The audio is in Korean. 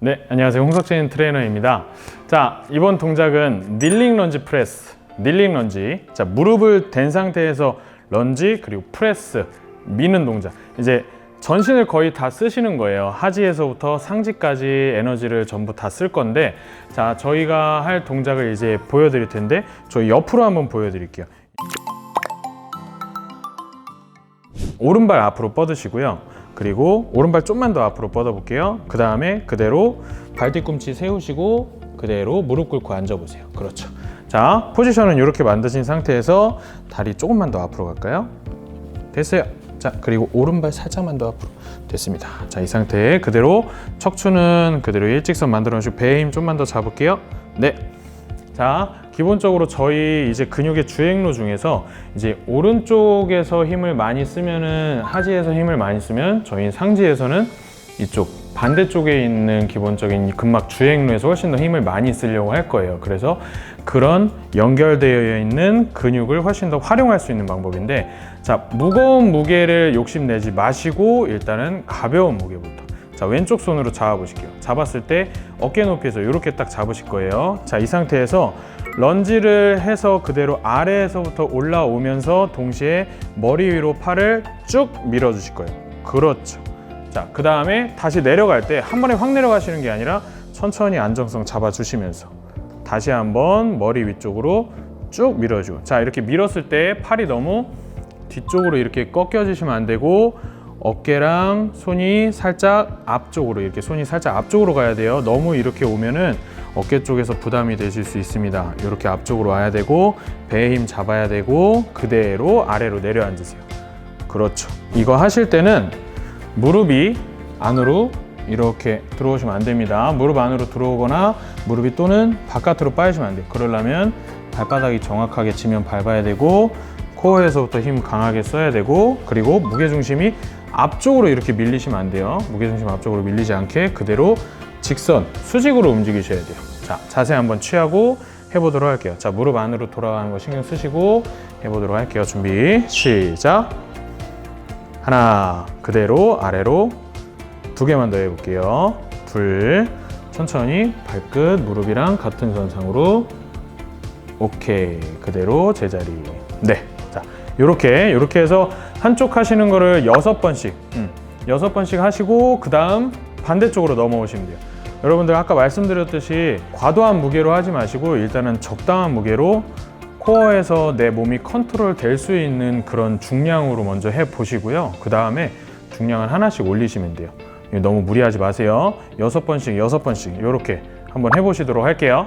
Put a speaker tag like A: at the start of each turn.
A: 네, 안녕하세요. 홍석진 트레이너입니다. 자, 이번 동작은 닐링 런지 프레스, 닐링 런지. 자, 무릎을 댄 상태에서 런지 그리고 프레스 미는 동작. 이제 전신을 거의 다 쓰시는 거예요. 하지에서부터 상지까지 에너지를 전부 다 쓸 건데, 자, 저희가 할 동작을 이제 보여드릴 텐데, 저희 옆으로 한번 보여드릴게요. 오른발 앞으로 뻗으시고요. 그리고 오른발 좀만 더 앞으로 뻗어 볼게요. 그 다음에 그대로 발 뒤꿈치 세우시고 그대로 무릎 꿇고 앉아 보세요. 그렇죠. 자, 포지션은 이렇게 만드신 상태에서 다리 조금만 더 앞으로 갈까요? 됐어요. 자, 그리고 오른발 살짝만 더 앞으로 됐습니다. 자, 이 상태에 그대로 척추는 그대로 일직선 만들어 놓으시고 배에 힘 좀만 더 잡을게요. 네. 자, 기본적으로 저희 이제 근육의 주행로 중에서 이제 오른쪽에서 힘을 많이 쓰면은 하지에서 힘을 많이 쓰면 저희 상지에서는 이쪽 반대쪽에 있는 기본적인 이 근막 주행로에서 훨씬 더 힘을 많이 쓰려고 할 거예요. 그래서 그런 연결되어 있는 근육을 훨씬 더 활용할 수 있는 방법인데 자, 무거운 무게를 욕심내지 마시고 일단은 가벼운 무게부터 자 왼쪽 손으로 잡아보실게요. 잡았을 때 어깨 높이에서 이렇게 딱 잡으실 거예요. 자 이 상태에서 런지를 해서 그대로 아래에서부터 올라오면서 동시에 머리 위로 팔을 쭉 밀어 주실 거예요. 그렇죠. 자 그 다음에 다시 내려갈 때 한 번에 확 내려가시는 게 아니라 천천히 안정성 잡아 주시면서 다시 한번 머리 위쪽으로 쭉 밀어주고 자 이렇게 밀었을 때 팔이 너무 뒤쪽으로 이렇게 꺾여지시면 안 되고 어깨랑 손이 살짝 앞쪽으로 이렇게 손이 살짝 앞쪽으로 가야 돼요. 너무 이렇게 오면은 어깨 쪽에서 부담이 되실 수 있습니다. 이렇게 앞쪽으로 와야 되고 배에 힘 잡아야 되고 그대로 아래로 내려앉으세요. 그렇죠. 이거 하실 때는 무릎이 안으로 이렇게 들어오시면 안 됩니다. 무릎 안으로 들어오거나 무릎이 또는 바깥으로 빠지시면 안 돼요. 그러려면 발바닥이 정확하게 지면 밟아야 되고 코어에서부터 힘 강하게 써야 되고 그리고 무게중심이 앞쪽으로 이렇게 밀리시면 안 돼요. 무게중심 앞쪽으로 밀리지 않게 그대로 직선, 수직으로 움직이셔야 돼요. 자, 자세 한번 취하고 해보도록 할게요. 자, 무릎 안으로 돌아가는 거 신경 쓰시고 해보도록 할게요. 준비, 시작. 하나, 그대로 아래로 두 개만 더 해볼게요. 둘, 천천히 발끝, 무릎이랑 같은 선상으로 오케이 그대로 제자리 네 자 요렇게 요렇게 해서 한쪽 하시는 거를 여섯 번씩 음, 여섯 번씩 하시고 그 다음 반대쪽으로 넘어오시면 돼요. 여러분들 아까 말씀드렸듯이 과도한 무게로 하지 마시고 일단은 적당한 무게로 코어에서 내 몸이 컨트롤 될 수 있는 그런 중량으로 먼저 해 보시고요. 그 다음에 중량을 하나씩 올리시면 돼요. 너무 무리하지 마세요. 여섯 번씩 여섯 번씩 요렇게 한번 해보시도록 할게요